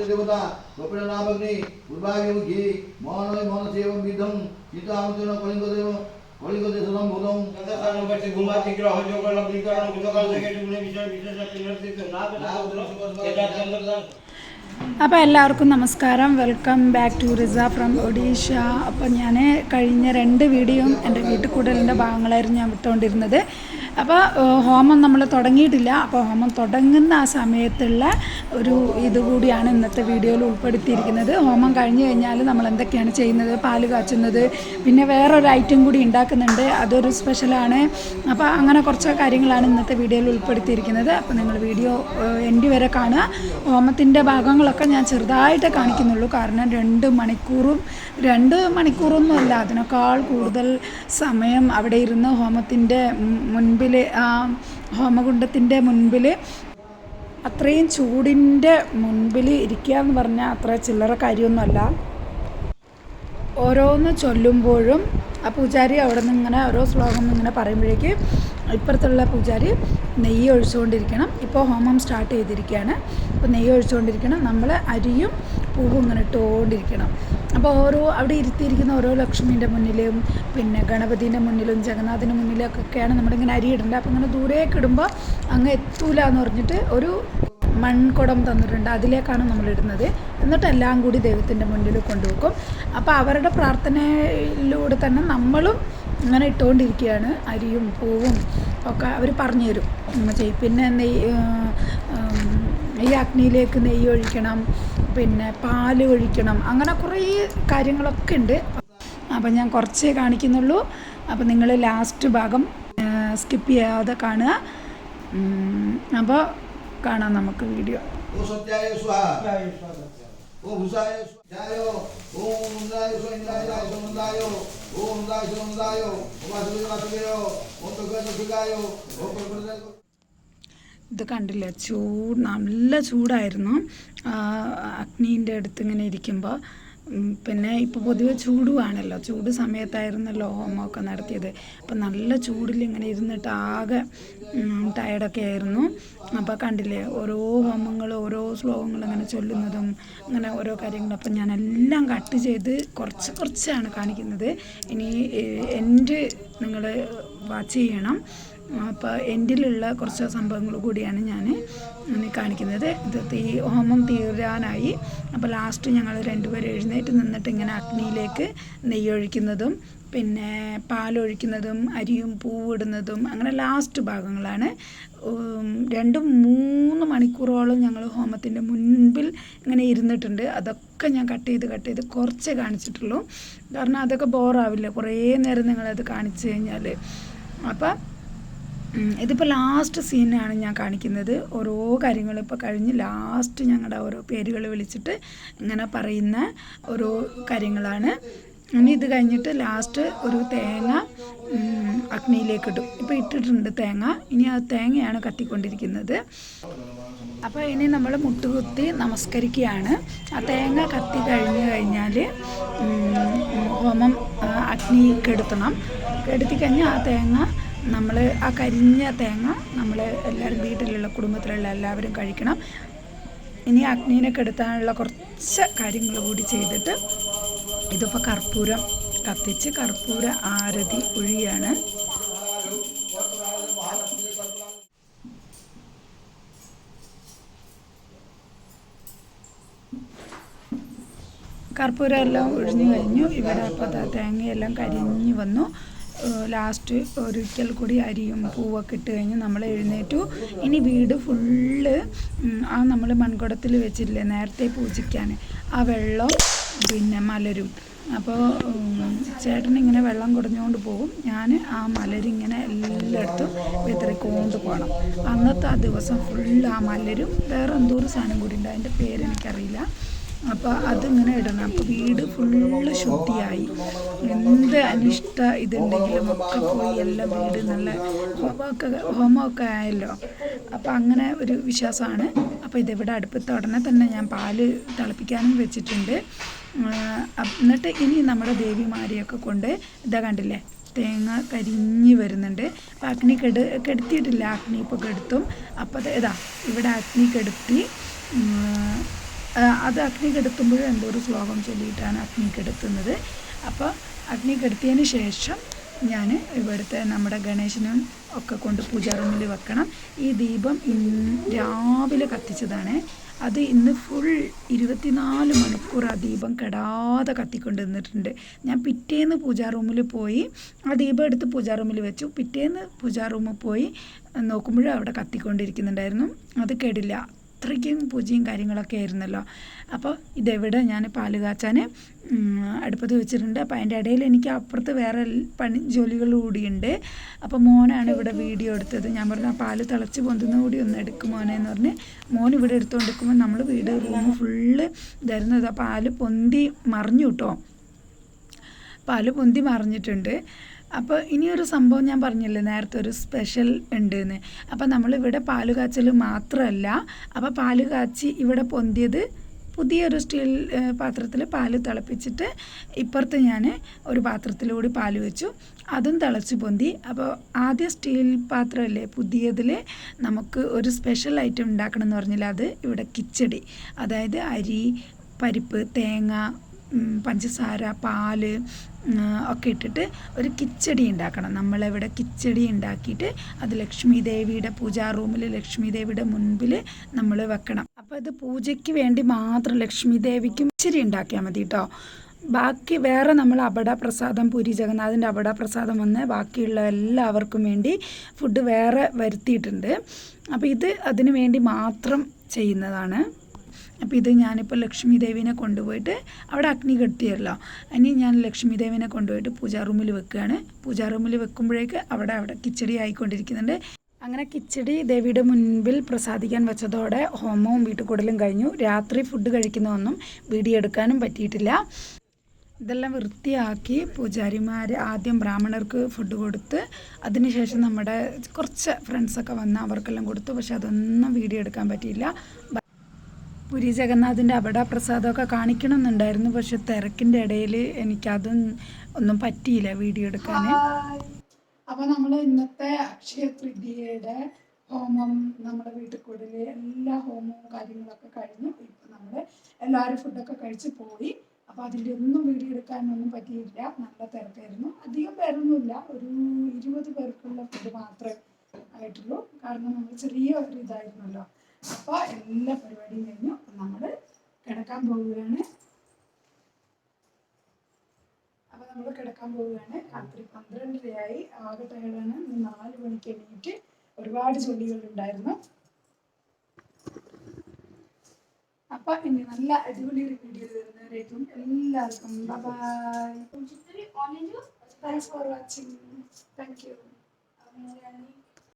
దేవతా గొప్ప నామగ్ని ఉద్భావ్యము ఘీ మోనోయ్ మోన సేవం Koliko te sadam budam? Kada sam baš gumati kira hođo ko labdi kira no kuda kan lege tune bishan bishan sa pillar se na na kada chandra dan അപ്പോൾ എല്ലാവർക്കും നമസ്കാരം welcome back to Riza from Odisha അപ്പോൾ ഞാൻ കഴിഞ്ഞ രണ്ട് വീഡിയോയും എന്റെ വീട്ടുകൂടലിന്റെ ഭാഗങ്ങളായിരുന്നു ഞാൻ വിട്ടുകൊണ്ടിരുന്നത് അപ്പോൾ ഹോമം നമ്മൾ തുടങ്ങിയിട്ടില്ല. അപ്പോൾ ഹോമം തുടങ്ങുന്ന ആ സമയത്തുള്ള ഒരു ഇതുകൂടിയാണ് ഇന്നത്തെ വീഡിയോയിൽ ഉൾപ്പെടുത്തിയിരിക്കുന്നത്. ഹോമം കഴിഞ്ഞു കഴിഞ്ഞാൽ നമ്മൾ എന്തൊക്കെയാണ് ചെയ്യുന്നത് പാൽ കാച്ചുന്നത് പിന്നെ വേറൊരു ഐറ്റം കൂടി ഉണ്ടാക്കുന്നുണ്ട്. അതൊരു സ്പെഷ്യലാണ്. അപ്പോൾ അങ്ങനെ കുറച്ച് കാര്യങ്ങളാണ് ഇന്നത്തെ വീഡിയോയിൽ ഉൾപ്പെടുത്തിയിരിക്കുന്നത്. അപ്പോൾ നിങ്ങൾ വീഡിയോ എന്റെ വരെ കാണുക. ഹോമത്തിന്റെ ഭാഗങ്ങളൊക്കെ ഞാൻ ചെറുതായിട്ട് കാണിക്കുന്നുള്ളൂ. കാരണം രണ്ട് മണിക്കൂറും രണ്ട് മണിക്കൂറൊന്നുമല്ല അതിനേക്കാൾ കൂടുതൽ സമയം അവിടെ ഇരുന്ന് ഹോമത്തിന്റെ മുൻപിൽ ആ ഹോമകുണ്ടത്തിന്റെ മുൻപിൽ അത്രയും ചൂടിന്റെ മുൻപിൽ ഇരിക്കുക എന്ന് പറഞ്ഞാൽ അത്ര ചില്ലറ കാര്യമൊന്നുമല്ല. ഓരോന്ന് ചൊല്ലുമ്പോഴും ആ പൂജാരി അവിടെ നിന്ന് ഇങ്ങനെ ഓരോ ശ്ലോകം ഇങ്ങനെ പറയുമ്പോഴേക്ക് ഇപ്പുറത്തുള്ള പൂജാരി നെയ്യ് ഒഴിച്ചുകൊണ്ടിരിക്കണം. ഇപ്പോൾ ഹോമം സ്റ്റാർട്ട് ചെയ്തിരിക്കുകയാണ്. അപ്പോൾ നെയ്യ് ഒഴിച്ചുകൊണ്ടിരിക്കണം. നമ്മൾ അരിയും പൂവും ഇങ്ങനെ ഇട്ടുകൊണ്ടിരിക്കണം അപ്പോൾ ഓരോ അവിടെ ഇരുത്തിയിരിക്കുന്ന ഓരോ ലക്ഷ്മീന്റെ മുന്നിലും പിന്നെ ഗണപതിന്റെ മുന്നിലും ജഗന്നാഥിന്റെ മുന്നിലൊക്കെയാണ് നമ്മളിങ്ങനെ അരി ഇടേണ്ടത്. അപ്പോൾ ഇങ്ങനെ ദൂരേക്ക് ഇടുമ്പോൾ അങ്ങ് എത്തൂല എന്ന് പറഞ്ഞിട്ട് ഒരു മൺകുടം തന്നിട്ടുണ്ട്. അതിലേക്കാണ് നമ്മൾ ഇടുന്നത്. എന്നിട്ട് എല്ലാം കൂടി ദൈവത്തിന്റെ മുന്നിൽ കൊണ്ടുവെക്കും. അപ്പോൾ അവരുടെ പ്രാർത്ഥനയിലൂടെ തന്നെ നമ്മളും ഇങ്ങനെ ഇട്ടുകൊണ്ടിരിക്കുകയാണ് അരിയും പൂവും ഒക്കെ അവർ പറഞ്ഞു തരും. പിന്നെ നെയ്യ് ഈ അഗ്നിയിലേക്ക് നെയ്യ് ഒഴിക്കണം പിന്നെ പാൽ ഒഴിക്കണം. അങ്ങനെ കുറേ കാര്യങ്ങളൊക്കെ ഉണ്ട്. അപ്പം ഞാൻ കുറച്ചേ കാണിക്കുന്നുള്ളൂ. അപ്പം നിങ്ങൾ ലാസ്റ്റ് ഭാഗം സ്കിപ്പ് ചെയ്യാതെ കാണുക. അപ്പോൾ കാണാം നമുക്ക് വീഡിയോ ओ ഇത് കണ്ടില്ല? ചൂട് നല്ല ചൂടായിരുന്നു. അഗ്നീന്റെ അടുത്ത് ഇങ്ങനെ ഇരിക്കുമ്പോൾ പിന്നെ ഇപ്പോൾ പൊതുവെ ചൂടുവാണല്ലോ ചൂട് സമയത്തായിരുന്നല്ലോ ഹോമമൊക്കെ നടത്തിയത്. അപ്പം നല്ല ചൂടിൽ ഇങ്ങനെ ഇരുന്നിട്ട് ആകെ ടയർഡൊക്കെ ആയിരുന്നു. അപ്പോൾ കണ്ടില്ലേ? ഓരോ ഹോമങ്ങൾ ഓരോ ശ്ലോകങ്ങൾ ഇങ്ങനെ ചൊല്ലുന്നതും അങ്ങനെ ഓരോ കാര്യങ്ങളും. അപ്പം ഞാനെല്ലാം കട്ട് ചെയ്ത് കുറച്ച് കുറച്ചാണ് കാണിക്കുന്നത്. ഇനി എന്റെ നിങ്ങൾ വാച്ച് ചെയ്യണം. അപ്പോൾ എൻഡിലുള്ള കുറച്ച് സംഭവങ്ങൾ കൂടിയാണ് ഞാൻ കാണിക്കുന്നത്. ഇത് തീ ഹോമം തീരാനായി. അപ്പോൾ ലാസ്റ്റ് ഞങ്ങൾ രണ്ടുപേരും എഴുന്നേറ്റ് നിന്നിട്ട് ഇങ്ങനെ അഗ്നിയിലേക്ക് നെയ്യൊഴിക്കുന്നതും പിന്നെ പാലൊഴിക്കുന്നതും അരിയും പൂവിടുന്നതും അങ്ങനെ ലാസ്റ്റ് ഭാഗങ്ങളാണ്. രണ്ടും മൂന്ന് മണിക്കൂറോളം ഞങ്ങൾ ഹോമത്തിന്റെ മുൻപിൽ ഇങ്ങനെ ഇരുന്നിട്ടുണ്ട്. അതൊക്കെ ഞാൻ കട്ട് ചെയ്ത് കട്ട് ചെയ്ത് കുറച്ചേ കാണിച്ചിട്ടുള്ളൂ. കാരണം അതൊക്കെ ബോറാവില്ല കുറേ നേരം നിങ്ങളത് കാണിച്ചു കഴിഞ്ഞാൽ അപ്പം ഇതിപ്പോൾ ലാസ്റ്റ് സീനാണ് ഞാൻ കാണിക്കുന്നത്. ഓരോ കാര്യങ്ങളും ഇപ്പോൾ കഴിഞ്ഞ് ലാസ്റ്റ് ഞങ്ങളുടെ ഓരോ പേരുകൾ വിളിച്ചിട്ട് ഇങ്ങനെ പറയുന്ന ഓരോ കാര്യങ്ങളാണ്. ഇനി ഇത് കഴിഞ്ഞിട്ട് ലാസ്റ്റ് ഒരു തേങ്ങ അഗ്നിയിലേക്ക് ഇടും. ഇപ്പോൾ ഇട്ടിട്ടുണ്ട് തേങ്ങ. ഇനി ആ തേങ്ങയാണ് കത്തിക്കൊണ്ടിരിക്കുന്നത്. അപ്പോൾ ഇനി നമ്മൾ മുട്ടുകുത്തി നമസ്കരിക്കുകയാണ്. ആ തേങ്ങ കത്തി കഴിഞ്ഞു കഴിഞ്ഞാൽ ഹോമം അഗ്നി കെടുത്തണം കെടുത്തി കഴിഞ്ഞാൽ ആ തേങ്ങ നമ്മൾ ആ കരിഞ്ഞ തേങ്ങ നമ്മൾ എല്ലാവരും വീട്ടിലുള്ള കുടുംബത്തിലുള്ള എല്ലാവരും കഴിക്കണം. ഇനി അഗ്നീനൊക്കെ എടുത്താനുള്ള കുറച്ച് കാര്യങ്ങൾ കൂടി ചെയ്തിട്ട് ഇതിപ്പോൾ കർപ്പൂരം കത്തിച്ച് കർപ്പൂര ആരതി ഒഴിയാണ്. കർപ്പൂരം എല്ലാം ഒഴിഞ്ഞു കഴിഞ്ഞു. ഇവിടെ അപ്പോൾ തേങ്ങയെല്ലാം കരിഞ്ഞു വന്നു. ലാസ്റ്റ് ഒരിക്കൽ കൂടി അരിയും പൂവൊക്കെ ഇട്ട് കഴിഞ്ഞ് നമ്മൾ എഴുന്നേറ്റു. ഇനി വീട് ഫുള്ള് ആ നമ്മൾ മൺകുടത്തിൽ വെച്ചിട്ടില്ലേ നേരത്തെ പൂജിക്കാൻ. ആ വെള്ളം പിന്നെ മലരും. അപ്പോൾ ചേട്ടൻ ഇങ്ങനെ വെള്ളം കുടഞ്ഞുകൊണ്ട് പോകും. ഞാൻ ആ മലരിങ്ങനെ എല്ലായിടത്തും വിതറിക്കൊണ്ട് പോകണം. അന്നത്തെ ആ ദിവസം ഫുള്ള് ആ മലരും. വേറെ എന്തോ ഒരു സാധനം കൂടി ഉണ്ട്. അതിന്റെ പേര് എനിക്കറിയില്ല. അപ്പോൾ അതിങ്ങനെ ഇടണം. അപ്പോൾ വീട് ഫുള്ള് ശുദ്ധിയായി. എന്ത് അനിഷ്ട ഇതുണ്ടെങ്കിലും ഒക്കെ പോയി എല്ലാം വീട് നല്ല ഹോമമൊക്കെ ഹോമമൊക്കെ ആയല്ലോ. അപ്പോൾ അങ്ങനെ ഒരു വിശ്വാസമാണ്. അപ്പോൾ ഇതിവിടെ അടുപ്പത്ത് ഉടനെ തന്നെ ഞാൻ പാൽ തിളപ്പിക്കാനും വെച്ചിട്ടുണ്ട്. എന്നിട്ട് ഇനി നമ്മുടെ ദേവിമാരെയൊക്കെ കൊണ്ട് ഇതാ കണ്ടില്ലേ തേങ്ങ കരിഞ്ഞ് വരുന്നുണ്ട്. അപ്പോൾ അഗ്നി കെടു കെടുത്തിയിട്ടില്ല. അഗ്നി ഇപ്പോൾ കെടുത്തും അപ്പോൾ ഇതാ ഇവിടെ അഗ്നി കെടുത്തി അത് അഗ്നി കെടുത്തുമ്പോഴും എന്തോ ഒരു ശ്ലോകം ചൊല്ലിയിട്ടാണ് അഗ്നി കെടുത്തുന്നത് അപ്പോൾ അഗ്നി കെടുത്തിയതിന് ശേഷം ഞാൻ ഇവിടുത്തെ നമ്മുടെ ഗണേശനും ഒക്കെ കൊണ്ട് പൂജാ റൂമിൽ വെക്കണം. ഈ ദീപം ഇന്ന് രാവിലെ കത്തിച്ചതാണ്. അത് ഇന്ന് ഫുൾ ഇരുപത്തിനാല് മണിക്കൂർ ആ ദീപം കെടാതെ കത്തിക്കൊണ്ട് നിന്നിട്ടുണ്ട് ഞാൻ പിറ്റേന്ന് പൂജാ റൂമിൽ പോയി ആ ദീപം എടുത്ത് പൂജാ റൂമിൽ വെച്ചു. പിറ്റേന്ന് പൂജാ റൂമിൽ പോയി നോക്കുമ്പോഴും അവിടെ കത്തിക്കൊണ്ടിരിക്കുന്നുണ്ടായിരുന്നു. അത് കേടില്ല. അത്രയ്ക്കും പൂജയും കാര്യങ്ങളൊക്കെ ആയിരുന്നല്ലോ. അപ്പോൾ ഇതെവിടെ ഞാൻ പാൽ കാച്ചാൻ അടുപ്പത്ത് വെച്ചിട്ടുണ്ട്. അപ്പോൾ അതിന്റെ ഇടയിൽ എനിക്ക് അപ്പുറത്ത് വേറെ പണി ജോലികൾ കൂടിയുണ്ട്. അപ്പോൾ മോനാണ് ഇവിടെ വീഡിയോ എടുത്തത്. ഞാൻ പറഞ്ഞു ആ പാൽ തിളച്ച് പൊന്തുന്ന കൂടി ഒന്ന് എടുക്കും മോനെ എന്ന് പറഞ്ഞ് മോൻ ഇവിടെ എടുത്തുകൊണ്ടിരിക്കുമ്പോൾ നമ്മൾ വീട് റൂം ഫുള്ള് തരുന്നത് ആ പാൽ പൊന്തി മറിഞ്ഞു കേട്ടോ പാൽ പൊന്തി മറിഞ്ഞിട്ടുണ്ട്. അപ്പോൾ ഇനിയൊരു സംഭവം ഞാൻ പറഞ്ഞില്ലേ നേരത്തെ ഒരു സ്പെഷ്യൽ ഉണ്ട് എന്ന് അപ്പോൾ നമ്മളിവിടെ പാൽ കാച്ചൽ മാത്രമല്ല അപ്പോൾ പാൽ കാച്ചി ഇവിടെ പൊന്തിയത് പുതിയൊരു സ്റ്റീൽ പാത്രത്തിൽ പാൽ തിളപ്പിച്ചിട്ട് ഇപ്പുറത്ത് ഞാൻ ഒരു പാത്രത്തിലൂടെ പാൽ വെച്ചു. അതും തിളച്ച് പൊന്തി. അപ്പോൾ ആദ്യ സ്റ്റീൽ പാത്രമല്ലേ പുതിയതിൽ നമുക്ക് ഒരു സ്പെഷ്യൽ ഐറ്റം ഉണ്ടാക്കണം എന്ന് പറഞ്ഞാൽ അത് ഇവിടെ കിച്ചടി. അതായത് അരി പരിപ്പ് തേങ്ങ പഞ്ചസാര പാൽ ഒക്കെ ഇട്ടിട്ട് ഒരു കിച്ചടി ഉണ്ടാക്കണം. നമ്മളിവിടെ കിച്ചടി ഉണ്ടാക്കിയിട്ട് അത് ലക്ഷ്മി ദേവിയുടെ പൂജാ റൂമിൽ ലക്ഷ്മി ദേവിയുടെ മുൻപിൽ നമ്മൾ വെക്കണം. അപ്പോൾ അത് പൂജയ്ക്ക് വേണ്ടി മാത്രം ലക്ഷ്മി ദേവിക്കും കിച്ചടി ഉണ്ടാക്കിയാൽ മതി കേട്ടോ. ബാക്കി വേറെ നമ്മൾ അബട പ്രസാദം പുരി ജഗന്നാഥിന്റെ അബട പ്രസാദം വന്ന് ബാക്കിയുള്ള എല്ലാവർക്കും വേണ്ടി ഫുഡ് വേറെ വരുത്തിയിട്ടുണ്ട്. അപ്പോൾ ഇത് അതിനു വേണ്ടി മാത്രം ചെയ്യുന്നതാണ്. അപ്പോൾ ഇത് ഞാനിപ്പോൾ ലക്ഷ്മി ദേവിനെ കൊണ്ടുപോയിട്ട് അവിടെ അഗ്നി കെട്ടിയല്ലോ ഇനി ഞാൻ ലക്ഷ്മി ദേവിനെ കൊണ്ടുപോയിട്ട് പൂജാ റൂമിൽ വെക്കുകയാണ്. പൂജാ റൂമിൽ വെക്കുമ്പോഴേക്ക് അവിടെ അവിടെ കിച്ചടി ആയിക്കൊണ്ടിരിക്കുന്നുണ്ട്. അങ്ങനെ കിച്ചടി ദേവിയുടെ മുൻപിൽ പ്രസാദിക്കാൻ വെച്ചതോടെ ഹോമവും വീട്ടുകൂടലും കഴിഞ്ഞു. രാത്രി ഫുഡ് കഴിക്കുന്നതൊന്നും വീഡിയോ എടുക്കാനും പറ്റിയിട്ടില്ല. ഇതെല്ലാം വൃത്തിയാക്കി പൂജാരിമാർ ആദ്യം ബ്രാഹ്മണർക്ക് ഫുഡ് കൊടുത്ത് അതിനുശേഷം നമ്മുടെ കുറച്ച് ഫ്രണ്ട്സൊക്കെ വന്ന് അവർക്കെല്ലാം കൊടുത്തു. പക്ഷെ അതൊന്നും വീഡിയോ എടുക്കാൻ പറ്റിയില്ല. പുരി ജഗന്നാഥിന്റെ അബട പ്രസാദമൊക്കെ കാണിക്കണമെന്നുണ്ടായിരുന്നു. പക്ഷെ തിരക്കിന്റെ ഇടയിൽ എനിക്കതും ഒന്നും പറ്റിയില്ല വീഡിയോ എടുക്കാൻ അപ്പോൾ നമ്മൾ ഇന്നത്തെ അക്ഷയ തൃതീയയുടെ ഹോമം നമ്മുടെ വീട്ടിൽ കൂടുതൽ എല്ലാ ഹോമവും കാര്യങ്ങളൊക്കെ കഴിഞ്ഞു. ഇപ്പം നമ്മൾ എല്ലാവരും ഫുഡൊക്കെ കഴിച്ച് പോയി. അപ്പോൾ അതിന്റെ ഒന്നും വീഡിയോ എടുക്കാനൊന്നും പറ്റിയില്ല. നല്ല തിരക്കായിരുന്നു. അധികം പേരൊന്നുമില്ല. ഒരു ഇരുപത് പേർക്കുള്ള ഫുഡ് മാത്രമേ ആയിട്ടുള്ളൂ. കാരണം നമ്മൾ ചെറിയ ഒരു ഇതായിരുന്നല്ലോ. അപ്പോൾ എല്ലാ പരിപാടിയും കഴിഞ്ഞു. നമ്മൾ കിടക്കാൻ പോവുകയാണ്. അപ്പോൾ നമ്മൾ കിടക്കാൻ പോവുകയാണ്. രാത്രി പന്ത്രണ്ടരയായി. ആകെ ടയർഡാണ് ഇന്ന് നാല് മണിക്ക് എണീറ്റ് ഒരുപാട് ജോലികൾ ഉണ്ടായിരുന്നു. അപ്പൊ ഇനി നല്ല അടിപൊളി ഒരു വീഡിയോ വരുന്നവരേക്കും എല്ലാവർക്കും bye for watching thank you